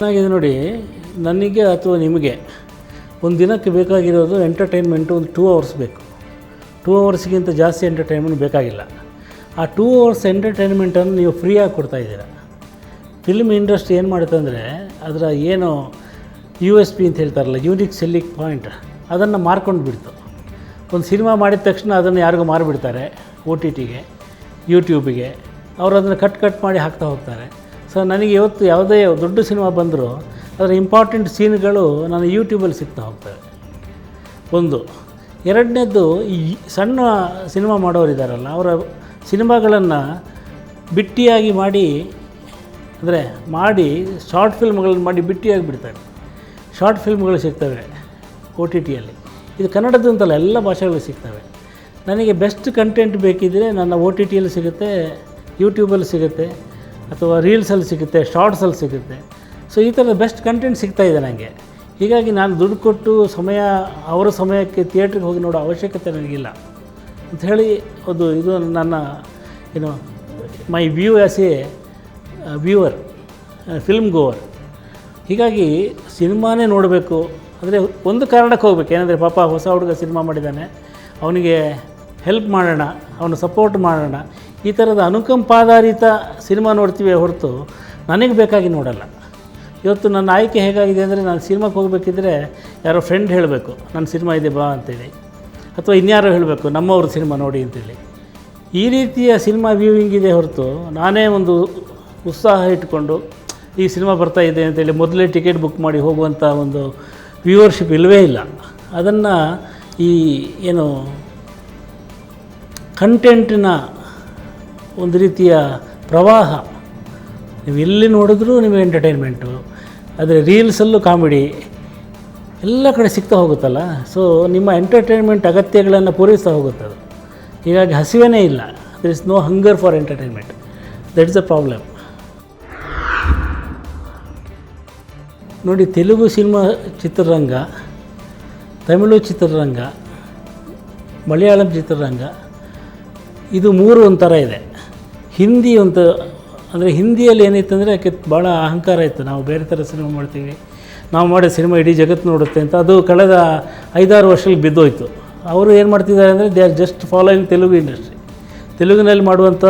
ಚೆನ್ನಾಗಿದೆ ನೋಡಿ, ನನಗೆ ಅಥವಾ ನಿಮಗೆ ಒಂದು ದಿನಕ್ಕೆ ಬೇಕಾಗಿರೋದು ಎಂಟರ್ಟೈನ್ಮೆಂಟು ಒಂದು ಟೂ ಅವರ್ಸ್ ಬೇಕು. ಟೂ ಅವರ್ಸ್ಗಿಂತ ಜಾಸ್ತಿ ಎಂಟರ್ಟೈನ್ಮೆಂಟ್ ಬೇಕಾಗಿಲ್ಲ. ಆ ಟೂ ಅವರ್ಸ್ ಎಂಟರ್ಟೈನ್ಮೆಂಟನ್ನು ನೀವು ಫ್ರೀಯಾಗಿ ಕೊಡ್ತಾಯಿದ್ದೀರ ಫಿಲ್ಮ್ ಇಂಡಸ್ಟ್ರಿ ಏನು ಮಾಡುತ್ತೆ ಅಂದರೆ, ಅದರ ಏನು ಯು ಎಸ್ ಪಿ ಅಂತ ಹೇಳ್ತಾರಲ್ಲ ಯೂನಿಕ್ ಸೆಲ್ಲಿಂಗ್ ಪಾಯಿಂಟ್ ಅದನ್ನು ಮಾರ್ಕೊಂಡು ಬಿಡ್ತು. ಒಂದು ಸಿನಿಮಾ ಮಾಡಿದ ತಕ್ಷಣ ಅದನ್ನು ಯಾರಿಗೂ ಮಾರಿಬಿಡ್ತಾರೆ ಓ ಟಿ ಟಿಗೆ ಯೂಟ್ಯೂಬಿಗೆ ಅವರು ಅದನ್ನು ಕಟ್ ಕಟ್ ಮಾಡಿ ಹಾಕ್ತಾ ಹೋಗ್ತಾರೆ. ಸೊ ನನಗೆ ಇವತ್ತು ಯಾವುದೇ ದೊಡ್ಡ ಸಿನಿಮಾ ಬಂದರೂ ಅದರ ಇಂಪಾರ್ಟೆಂಟ್ ಸೀನ್ಗಳು ನಾನು ಯೂಟ್ಯೂಬಲ್ಲಿ ಸಿಗ್ತಾ ಹೋಗ್ತವೆ. ಒಂದು, ಎರಡನೇದ್ದು ಈ ಸಣ್ಣ ಸಿನಿಮಾ ಮಾಡೋರಿದ್ದಾರಲ್ಲ ಅವರ ಸಿನಿಮಾಗಳನ್ನು ಬಿಟ್ಟಿಯಾಗಿ ಮಾಡಿ, ಅಂದರೆ ಮಾಡಿ ಶಾರ್ಟ್ ಫಿಲ್ಮ್ಗಳನ್ನು ಮಾಡಿ ಬಿಟ್ಟಿಯಾಗಿ ಬಿಡ್ತಾರೆ. ಶಾರ್ಟ್ ಫಿಲ್ಮ್ಗಳು ಸಿಗ್ತವೆ ಓ ಟಿ ಟಿಯಲ್ಲಿ ಇದು ಕನ್ನಡದಂತಲ್ಲ ಎಲ್ಲ ಭಾಷೆಗಳು ಸಿಗ್ತವೆ. ನನಗೆ ಬೆಸ್ಟ್ ಕಂಟೆಂಟ್ ಬೇಕಿದ್ದರೆ ನನ್ನ ಓ ಟಿ ಟಿಯಲ್ಲಿ ಸಿಗುತ್ತೆ ಯೂಟ್ಯೂಬಲ್ಲಿ ಸಿಗುತ್ತೆ. ಅಥವಾ ರೀಲ್ಸಲ್ಲಿ ಸಿಗುತ್ತೆ ಶಾರ್ಟ್ಸಲ್ಲಿ ಸಿಗುತ್ತೆ. ಸೊ ಈ ಥರದ ಬೆಸ್ಟ್ ಕಂಟೆಂಟ್ ಸಿಗ್ತಾ ಇದೆ ನನಗೆ ಹೀಗಾಗಿ ನಾನು ದುಡ್ಡು ಕೊಟ್ಟು ಸಮಯ, ಅವರ ಸಮಯಕ್ಕೆ ಥಿಯೇಟ್ರಿಗೆ ಹೋಗಿ ನೋಡೋ ಅವಶ್ಯಕತೆ ನನಗಿಲ್ಲ. ಅಂಥೇಳಿ ಅದು, ಇದು ನನ್ನ ಏನು my view as a viewer film goer ಹೀಗಾಗಿ ಸಿನಿಮಾನೇ ನೋಡಬೇಕು. ಅಂದರೆ ಒಂದು ಕಾರಣಕ್ಕೆ ಹೋಗ್ಬೇಕು. ಏನಂದರೆ ಪಾಪ ಹೊಸ ಹುಡುಗ ಸಿನಿಮಾ ಮಾಡಿದ್ದಾನೆ. ಅವನಿಗೆ ಹೆಲ್ಪ್ ಮಾಡೋಣ, ಅವನು ಸಪೋರ್ಟ್ ಮಾಡೋಣ. ಈ ಥರದ ಅನುಕಂಪಾಧಾರಿತ ಸಿನಿಮಾ ನೋಡ್ತೀವಿ ಹೊರತು ನನಗೆ ಬೇಕಾಗಿ ನೋಡಲ್ಲ. ಇವತ್ತು ನನ್ನ ಆಯ್ಕೆ ಹೇಗಾಗಿದೆ ಅಂದರೆ ನಾನು ಸಿನಿಮಾಕ್ಕೆ ಹೋಗಬೇಕಿದ್ರೆ ಯಾರೋ ಫ್ರೆಂಡ್ ಹೇಳಬೇಕು, ನನ್ನ ಸಿನಿಮಾ ಇದೆ, ಬಾ ಅಂತೇಳಿ. ಅಥವಾ ಇನ್ಯಾರೋ ಹೇಳಬೇಕು, ನಮ್ಮವ್ರ ಸಿನಿಮಾ ನೋಡಿ ಅಂತೇಳಿ. ಈ ರೀತಿಯ ಸಿನಿಮಾ ವ್ಯೂವಿಂಗ್ ಇದೆ ಹೊರತು ನಾನೇ ಒಂದು ಉತ್ಸಾಹ ಇಟ್ಕೊಂಡು ಈ ಸಿನಿಮಾ ಬರ್ತಾ ಇದೆ ಅಂತೇಳಿ ಮೊದಲೇ ಟಿಕೆಟ್ ಬುಕ್ ಮಾಡಿ ಹೋಗುವಂಥ ಒಂದು ವ್ಯೂವರ್ಶಿಪ್ ಇಲ್ಲವೇ ಇಲ್ಲ. ಅದನ್ನು ಈ ಏನು ಕಂಟೆಂಟಿನ ಒಂದು ರೀತಿಯ ಪ್ರವಾಹ. ನೀವು ಎಲ್ಲಿ ನೋಡಿದ್ರೂ ನಿಮಗೆ ಎಂಟರ್ಟೈನ್ಮೆಂಟು ಆದರೆ ರೀಲ್ಸಲ್ಲೂ ಕಾಮಿಡಿ ಎಲ್ಲ ಕಡೆ ಸಿಗ್ತಾ ಹೋಗುತ್ತಲ್ಲ? ಸೊ ನಿಮ್ಮ ಎಂಟರ್ಟೈನ್ಮೆಂಟ್ ಅಗತ್ಯಗಳನ್ನು ಪೂರೈಸ್ತಾ ಹೋಗುತ್ತೆ ಅದು. ಹೀಗಾಗಿ ಹಸಿವೇನೇ ಇಲ್ಲ. There is no hunger for entertainment that is a problem ನೋಡಿ, ತೆಲುಗು ಸಿನಿಮಾ ಚಿತ್ರರಂಗ, ತಮಿಳು ಚಿತ್ರರಂಗ, ಮಲಯಾಳಂ ಚಿತ್ರರಂಗ, ಇದು ಮೂರು ಒಂಥರ ಇದೆ. ಹಿಂದಿ ಒಂದು ಅಂದರೆ ಹಿಂದಿಯಲ್ಲಿ ಏನಿತ್ತು ಅಂದರೆ ಅದಕ್ಕೆ ಭಾಳ ಅಹಂಕಾರ ಇತ್ತು. ನಾವು ಬೇರೆ ಥರ ಸಿನಿಮಾ ಮಾಡ್ತೀವಿ, ನಾವು ಮಾಡಿದ ಸಿನಿಮಾ ಇಡೀ ಜಗತ್ತು ನೋಡುತ್ತೆ ಅಂತ. ಅದು ಕಳೆದ ಐದಾರು ವರ್ಷದಲ್ಲಿ ಬಿದ್ದೋಯ್ತು. ಅವರು ಏನು ಮಾಡ್ತಿದ್ದಾರೆ ಅಂದರೆ they are just following Telugu industry ತೆಲುಗಿನಲ್ಲಿ ಮಾಡುವಂಥ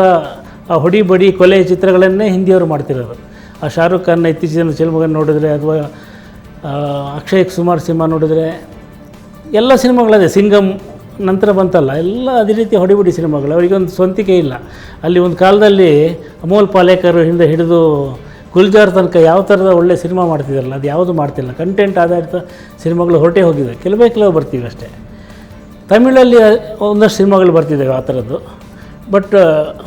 ಆ ಹೊಡಿ ಬಡಿ ಕೊಲೆ ಚಿತ್ರಗಳನ್ನೇ ಹಿಂದಿಯವರು ಮಾಡ್ತಿರೋದು ಆ ಶಾರುಖ್ ಖಾನ್ನ ಇತ್ತೀಚಿನ ಚಿಲ್ಮಗನ್ ನೋಡಿದ್ರೆ, ಅಥವಾ ಅಕ್ಷಯ್ ಕುಮಾರ್ ಸಿನಿಮಾ ನೋಡಿದ್ರೆ, ಎಲ್ಲ ಸಿನಿಮಾಗಳದೆ. ಸಿಂಗಮ್ ನಂತರ ಬಂತಲ್ಲ, ಎಲ್ಲ ಅದೇ ರೀತಿ ಹೊಡಿಬಿಡಿ ಸಿನಿಮಾಗಳು, ಅವರಿಗೊಂದು ಸ್ವಂತಿಕೆ ಇಲ್ಲ. ಅಲ್ಲಿ ಒಂದು ಕಾಲದಲ್ಲಿ ಅಮೋಲ್ ಪಾಲೇಕರ್ ಹಿಂದೆ ಹಿಡಿದು ಗುಲ್ಜಾರ್ ತನಕ ಯಾವ ಥರದ ಒಳ್ಳೆ ಸಿನಿಮಾ ಮಾಡ್ತಿದ್ದಾರಲ್ಲ, ಅದು ಯಾವುದು ಮಾಡ್ತಿಲ್ಲ. ಕಂಟೆಂಟ್ ಆಧಾರಿತ ಸಿನಿಮಾಗಳು ಹೊರಟೇ ಹೋಗಿದೆ ಕೆಲವೇ ಕೆಲವು ಬರ್ತೀವಿ ಅಷ್ಟೇ. ತಮಿಳಲ್ಲಿ ಒಂದಷ್ಟು ಸಿನಿಮಾಗಳು ಬರ್ತಿದ್ದಾವೆ ಆ ಥರದ್ದು. But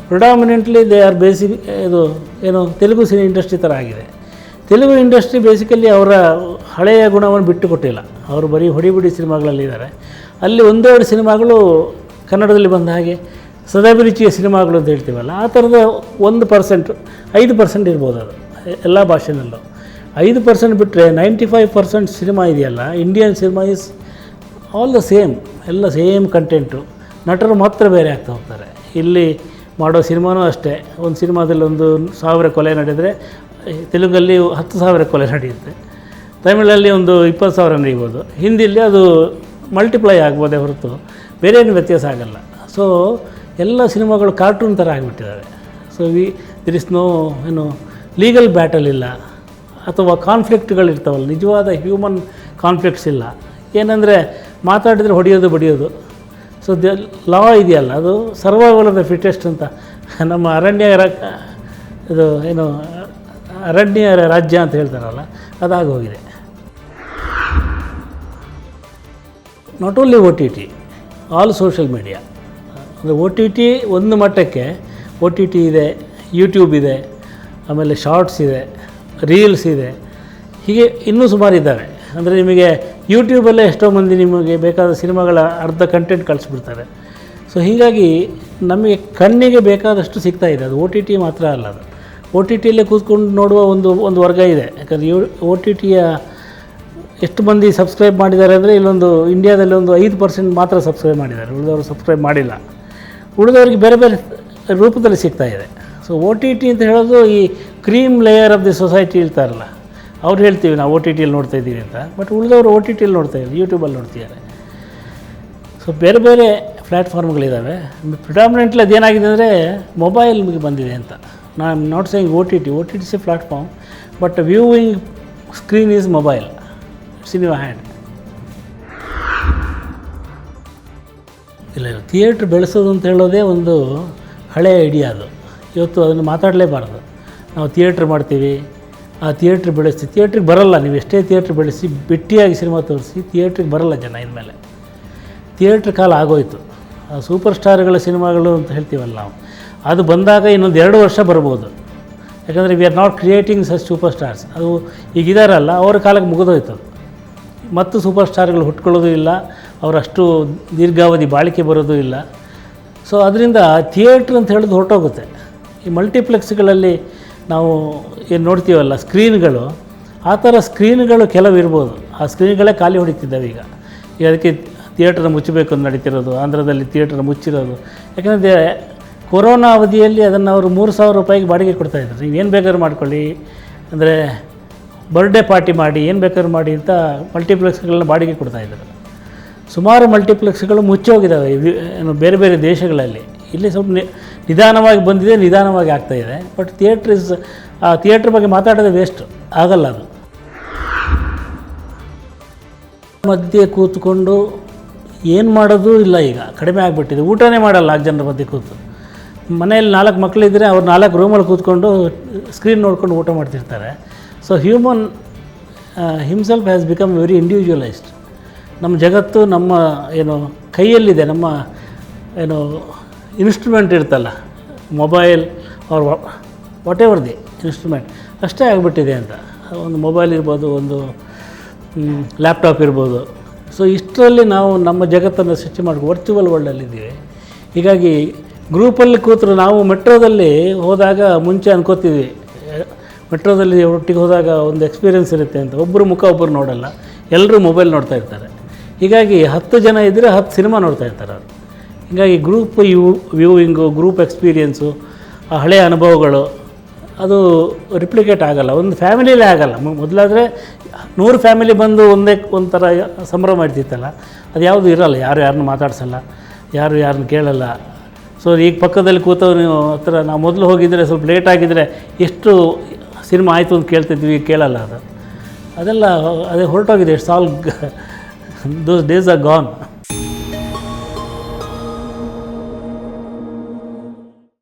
predominantly they are basic ಇದು, ಏನು, ತೆಲುಗು ಸಿನಿ ಇಂಡಸ್ಟ್ರಿ ಥರ ಆಗಿದೆ. ತೆಲುಗು ಇಂಡಸ್ಟ್ರಿ ಬೇಸಿಕಲಿ ಅವರ ಹಳೆಯ ಗುಣವನ್ನು ಬಿಟ್ಟು ಕೊಟ್ಟಿಲ್ಲ ಅವರು ಬರೀ ಹೊಡಿಬಿಡಿ ಸಿನಿಮಾಗಳಲ್ಲಿದ್ದಾರೆ. ಅಲ್ಲಿ ಒಂದೆರಡು ಸಿನಿಮಾಗಳು ಕನ್ನಡದಲ್ಲಿ ಬಂದ ಹಾಗೆ ಸದಾಭಿರುಚಿಯ ಸಿನಿಮಾಗಳು ಅಂತ ಹೇಳ್ತೀವಲ್ಲ, ಆ ಥರದ ಒಂದು ಪರ್ಸೆಂಟ್, ಐದು ಪರ್ಸೆಂಟ್ ಇರ್ಬೋದು ಅದು, ಎಲ್ಲ ಭಾಷೆನಲ್ಲೂ. ಐದು ಪರ್ಸೆಂಟ್ ಬಿಟ್ಟರೆ ನೈಂಟಿ ಫೈವ್ ಪರ್ಸೆಂಟ್ ಸಿನಿಮಾ ಇದೆಯಲ್ಲ Indian cinema is all the same ಎಲ್ಲ ಸೇಮ್ ಕಂಟೆಂಟು ನಟರು ಮಾತ್ರ ಬೇರೆ ಆಗ್ತಾ ಹೋಗ್ತಾರೆ. ಇಲ್ಲಿ ಮಾಡೋ ಸಿನಿಮಾನೂ ಅಷ್ಟೇ, ಒಂದು ಸಿನಿಮಾದಲ್ಲಿ ಒಂದು ಸಾವಿರ ಕೊಲೆ ನಡೆದರೆ, ತೆಲುಗಲ್ಲಿ ಹತ್ತು ಸಾವಿರ ಕೊಲೆ ನಡೆಯುತ್ತೆ. ತಮಿಳಲ್ಲಿ ಒಂದು ಇಪ್ಪತ್ತು ಸಾವಿರ ನಡೆಯುಬೋದು ಹಿಂದಿಯಲ್ಲಿ ಅದು ಮಲ್ಟಿಪ್ಲೈ ಆಗ್ಬೋದೇ ಹೊರತು ಬೇರೆ ಏನು ವ್ಯತ್ಯಾಸ ಆಗಲ್ಲ. ಸೊ ಎಲ್ಲ ಸಿನಿಮಾಗಳು ಕಾರ್ಟೂನ್ ಥರ ಆಗಿಬಿಟ್ಟಿದ್ದಾವೆ so we there is no ಏನು ಲೀಗಲ್ ಬ್ಯಾಟಲ್ ಇಲ್ಲ. ಅಥವಾ ಕಾನ್ಫ್ಲಿಕ್ಟ್ಗಳಿರ್ತಾವಲ್ಲ ನಿಜವಾದ ಹ್ಯೂಮನ್ ಕಾನ್ಫ್ಲಿಕ್ಟ್ಸ್ ಇಲ್ಲ. ಏನಂದರೆ ಮಾತಾಡಿದರೆ ಹೊಡೆಯೋದು ಬಡಿಯೋದು. ಸೊ ದ ಲಾ ಇದೆಯಲ್ಲ, ಅದು ಸರ್ವೈವಲ್ ಆಫ್ ದ ಫಿಟೆಸ್ಟ್ ಅಂತ. ನಮ್ಮ ಅರಣ್ಯ ಇದು, ಏನು, ಅರಣ್ಯ ರಾಜ್ಯ ಅಂತ ಹೇಳ್ತಾರಲ್ಲ ಅದಾಗಿ not only O T T all social media ಅಂದರೆ ಒ ಟಿ ಟಿ ಒಂದು ಮಟ್ಟಕ್ಕೆ ಒ ಟಿ ಟಿ ಇದೆ ಯೂಟ್ಯೂಬ್ ಇದೆ, ಆಮೇಲೆ ಶಾರ್ಟ್ಸ್ ಇದೆ ರೀಲ್ಸ್ ಇದೆ. ಹೀಗೆ ಇನ್ನೂ ಸುಮಾರು ಇದ್ದಾವೆ. ಅಂದರೆ ನಿಮಗೆ ಯೂಟ್ಯೂಬಲ್ಲೇ ಎಷ್ಟೋ ಮಂದಿ ನಿಮಗೆ ಬೇಕಾದ ಸಿನಿಮಾಗಳ ಅರ್ಧ ಕಂಟೆಂಟ್ ಕಳಿಸ್ಬಿಡ್ತಾರೆ. ಸೊ ಹೀಗಾಗಿ ನಮಗೆ ಕಣ್ಣಿಗೆ ಬೇಕಾದಷ್ಟು ಸಿಗ್ತಾ ಇದೆ. ಅದು ಒ ಟಿ ಟಿ ಮಾತ್ರ ಅಲ್ಲ ಅದು. ಒ ಟಿ ಟಿಯಲ್ಲೇ ಕೂತ್ಕೊಂಡು ನೋಡುವ ಒಂದು ಒಂದು ವರ್ಗ ಇದೆ. ಯಾಕಂದರೆ ಯು ಒ ಟಿ ಟಿಯ ಎಷ್ಟು ಮಂದಿ ಸಬ್ಸ್ಕ್ರೈಬ್ ಮಾಡಿದ್ದಾರೆ ಅಂದರೆ ಇಲ್ಲೊಂದು ಇಂಡಿಯಾದಲ್ಲಿ ಒಂದು ಐದು ಪರ್ಸೆಂಟ್ ಮಾತ್ರ ಸಬ್ಸ್ಕ್ರೈಬ್ ಮಾಡಿದ್ದಾರೆ. ಉಳಿದವರು ಸಬ್ಸ್ಕ್ರೈಬ್ ಮಾಡಿಲ್ಲ. ಉಳಿದವರಿಗೆ ಬೇರೆ ಬೇರೆ ರೂಪದಲ್ಲಿ ಸಿಗ್ತಾ ಇದೆ. ಸೊ ಒ ಟಿ ಟಿ ಅಂತ ಹೇಳೋದು ಈ cream layer of the society ಇರ್ತಾರಲ್ಲ ಅವ್ರು ಹೇಳ್ತೀವಿ ನಾವು ಓ ಟಿ ಟಿಯಲ್ಲಿ ನೋಡ್ತಾ ಇದ್ದೀವಿ ಅಂತ. ಬಟ್ ಉಳಿದವರು ಓ ಟಿ ಟಿಯಲ್ಲಿ ನೋಡ್ತಾ ಇದ್ದಾರೆ ಯೂಟ್ಯೂಬಲ್ಲಿ ನೋಡ್ತಿದ್ದಾರೆ. ಸೊ ಬೇರೆ ಬೇರೆ ಪ್ಲ್ಯಾಟ್ಫಾರ್ಮ್ಗಳಿದ್ದಾವೆ ಪ್ರಿಡಾಮಿನೆಂಟ್ಲಿ ಅದೇನಾಗಿದೆ ಅಂದರೆ ಮೊಬೈಲ್ಗೆ ಬಂದಿದೆ ಅಂತ. ನಾನು not saying O T T O T T C platform but viewing screen is mobile your hand. ಇಲ್ಲ ಇಲ್ಲ, ಥಿಯೇಟ್ರ್ ಬೆಳೆಸೋದು ಅಂತ ಹೇಳೋದೇ ಒಂದು ಹಳೆಯ ಐಡಿಯಾ ಅದು. ಇವತ್ತು ಅದನ್ನು ಮಾತಾಡಲೇಬಾರ್ದು. ನಾವು ಥಿಯೇಟ್ರ್ ಮಾಡ್ತೀವಿ, ಆ ಥಿಯೇಟ್ರ್ ಬೆಳೆಸಿ, ಥಿಯೇಟ್ರಿಗೆ ಬರಲ್ಲ, ನೀವು ಎಷ್ಟೇ ಥಿಯೇಟ್ರ್ ಬೆಳೆಸಿ, ಬಿಟ್ಟಿಯಾಗಿ ಸಿನಿಮಾ ತೋರಿಸಿ, ಥಿಯೇಟ್ರಿಗೆ ಬರಲ್ಲ ಜನ ಇನ್ಮೇಲೆ. ಥಿಯೇಟ್ರ್ ಕಾಲ ಆಗೋಯ್ತು. ಆ ಸೂಪರ್ ಸ್ಟಾರ್ಗಳ ಸಿನಿಮಾಗಳು ಅಂತ ಹೇಳ್ತೀವಲ್ಲ ನಾವು. ಅದು ಬಂದಾಗ ಇನ್ನೊಂದು ಎರಡು ವರ್ಷ ಬರ್ಬೋದು. ಯಾಕಂದರೆ we are not creating such super stars ಅದು ಈಗಿದಾರಲ್ಲ ಅವ್ರ ಕಾಲಕ್ಕೆ ಮುಗಿದೋಯ್ತು ಮತ್ತು ಸೂಪರ್ ಸ್ಟಾರ್ಗಳು ಹುಟ್ಕೊಳ್ಳೋದು ಇಲ್ಲ, ಅವರಷ್ಟು ದೀರ್ಘಾವಧಿ ಬಾಳಿಕೆ ಬರೋದು ಇಲ್ಲ. ಸೊ ಅದರಿಂದ ಥಿಯೇಟ್ರ್ ಅಂತ ಹೇಳೋದು ಹೊರಟೋಗುತ್ತೆ. ಈ ಮಲ್ಟಿಪ್ಲೆಕ್ಸ್ಗಳಲ್ಲಿ ನಾವು ಏನು ನೋಡ್ತೀವಲ್ಲ, ಸ್ಕ್ರೀನ್ಗಳು, ಆ ಥರ ಸ್ಕ್ರೀನ್ಗಳು ಕೆಲವು ಇರ್ಬೋದು. ಆ ಸ್ಕ್ರೀನ್ಗಳೇ ಖಾಲಿ ಹೊಡಿತಿದ್ದಾವೆ ಈಗ. ಈಗ ಅದಕ್ಕೆ ಥಿಯೇಟ್ರನ್ನ ಮುಚ್ಚಬೇಕು ಅಂತ ನಡೀತಿರೋದು, ಆಂಧ್ರದಲ್ಲಿ ಥಿಯೇಟ್ರನ್ನ ಮುಚ್ಚಿರೋದು. ಯಾಕಂದರೆ ಕೊರೋನಾ ಅವಧಿಯಲ್ಲಿ ಅದನ್ನು ಅವರು ಮೂರು ಸಾವಿರ ರೂಪಾಯಿಗೆ ಬಾಡಿಗೆ ಕೊಡ್ತಾಯಿದ್ರು ನೀವು ಏನು ಬೇಕಾದ್ರೂ ಮಾಡ್ಕೊಳ್ಳಿ. ಅಂದರೆ ಬರ್ಡೇ ಪಾರ್ಟಿ ಮಾಡಿ, ಏನು ಬೇಕಾದ್ರೂ ಮಾಡಿ ಅಂತ ಮಲ್ಟಿಪ್ಲೆಕ್ಸ್ಗಳನ್ನ ಬಾಡಿಗೆ ಕೊಡ್ತಾಯಿದ್ರು ಸುಮಾರು ಮಲ್ಟಿಪ್ಲೆಕ್ಸ್ಗಳು ಮುಚ್ಚೋಗಿದ್ದಾವೆ ಏನು, ಬೇರೆ ಬೇರೆ ದೇಶಗಳಲ್ಲಿ. ಇಲ್ಲಿ ಸ್ವಲ್ಪ ನಿಧಾನವಾಗಿ ಬಂದಿದೆ, ನಿಧಾನವಾಗಿ ಆಗ್ತಾಯಿದೆ ಬಟ್ ಥಿಯೇಟ್ರ್ ಇಸ್, ಆ ಥಿಯೇಟ್ರ್ ಬಗ್ಗೆ ಮಾತಾಡೋದು ವೇಸ್ಟ್. ಆಗಲ್ಲ ಅದು. ಮಧ್ಯೆ ಕೂತ್ಕೊಂಡು ಏನು ಮಾಡೋದು ಇಲ್ಲ ಈಗ. ಕಡಿಮೆ ಆಗಿಬಿಟ್ಟಿದೆ. ಊಟನೇ ಮಾಡಲ್ಲ ನಾಲ್ಕು ಜನರ ಮಧ್ಯೆ ಕೂತು. ಮನೆಯಲ್ಲಿ ನಾಲ್ಕು ಮಕ್ಕಳಿದ್ದರೆ ಅವ್ರು ನಾಲ್ಕು ರೂಮಲ್ಲಿ ಕೂತ್ಕೊಂಡು ಸ್ಕ್ರೀನ್ ನೋಡ್ಕೊಂಡು ಊಟ ಮಾಡ್ತಿರ್ತಾರೆ. So human himself has become very individualised ನಮ್ಮ ಜಗತ್ತು ನಮ್ಮ ಏನು ಕೈಯಲ್ಲಿದೆ, ನಮ್ಮ ಏನು ಇನ್ಸ್ಟ್ರೂಮೆಂಟ್ ಇರ್ತಲ್ಲ ಮೊಬೈಲ್ ಅವ್ರ ವಾಟ್ ಎವರ್ ದಿ ಇನ್ಸ್ಟ್ರೂಮೆಂಟ್ ಅಷ್ಟೇ ಆಗಿಬಿಟ್ಟಿದೆ ಅಂತ. ಒಂದು ಮೊಬೈಲ್ ಇರ್ಬೋದು, ಒಂದು ಲ್ಯಾಪ್ಟಾಪ್ ಇರ್ಬೋದು. ಸೊ ಇಷ್ಟರಲ್ಲಿ ನಾವು ನಮ್ಮ ಜಗತ್ತನ್ನು ಸೃಷ್ಟಿ ಮಾಡಿ ವರ್ಚುವಲ್ ವರ್ಲ್ಡಲ್ಲಿದ್ದೀವಿ ಹೀಗಾಗಿ ಗ್ರೂಪಲ್ಲಿ ಕೂತರು ನಾವು ಮೆಟ್ರೋದಲ್ಲಿ ಹೋದಾಗ ಮುಂಚೆ ಅನ್ಕೋತೀವಿ. ಮೆಟ್ರೋದಲ್ಲಿ ಒಟ್ಟಿಗೆ ಹೋದಾಗ ಒಂದು ಎಕ್ಸ್ಪೀರಿಯೆನ್ಸ್ ಇರುತ್ತೆ ಅಂತ. ಒಬ್ಬರು ಮುಖ ಒಬ್ಬರು ನೋಡಲ್ಲ. ಎಲ್ಲರೂ ಮೊಬೈಲ್ ನೋಡ್ತಾ ಇರ್ತಾರೆ. ಹೀಗಾಗಿ ಹತ್ತು ಜನ ಇದ್ದರೆ ಹತ್ತು ಸಿನಿಮಾ ನೋಡ್ತಾ ಇರ್ತಾರೆ ಅವರು. ಹೀಗಾಗಿ group you viewing group experience ಆ ಹಳೆಯ ಅನುಭವಗಳು, ಅದು ರಿಪ್ಲಿಕೇಟ್ ಆಗಲ್ಲ. ಒಂದು ಫ್ಯಾಮಿಲಿಯಲ್ಲೇ ಆಗಲ್ಲ. ಮೊದಲಾದರೆ ನೂರು ಫ್ಯಾಮಿಲಿ ಬಂದು ಒಂದೇ, ಒಂಥರ ಸಂಭ್ರಮ ಇರ್ತಿತ್ತಲ್ಲ. ಅದು ಯಾವುದು ಇರಲ್ಲ. ಯಾರು ಯಾರನ್ನು ಮಾತಾಡ್ಸಲ್ಲ. ಯಾರು ಯಾರನ್ನು ಕೇಳಲ್ಲ. ಸೊ ಈಗ ಪಕ್ಕದಲ್ಲಿ ಕೂತವ್ರು ಹತ್ರ ನಾವು ಮೊದಲು ಹೋಗಿದ್ದರೆ ಸ್ವಲ್ಪ ಲೇಟ್ ಆಗಿದ್ದರೆ ಎಷ್ಟು ಸಿನಿಮಾ ಆಯಿತು ಅಂತ ಕೇಳ್ತಿದ್ವಿ, ಕೇಳಲ್ಲ ಅದು. ಅದೆಲ್ಲ, ಅದೇ ಹೊರಟೋಗಿದೆ it's all those days are gone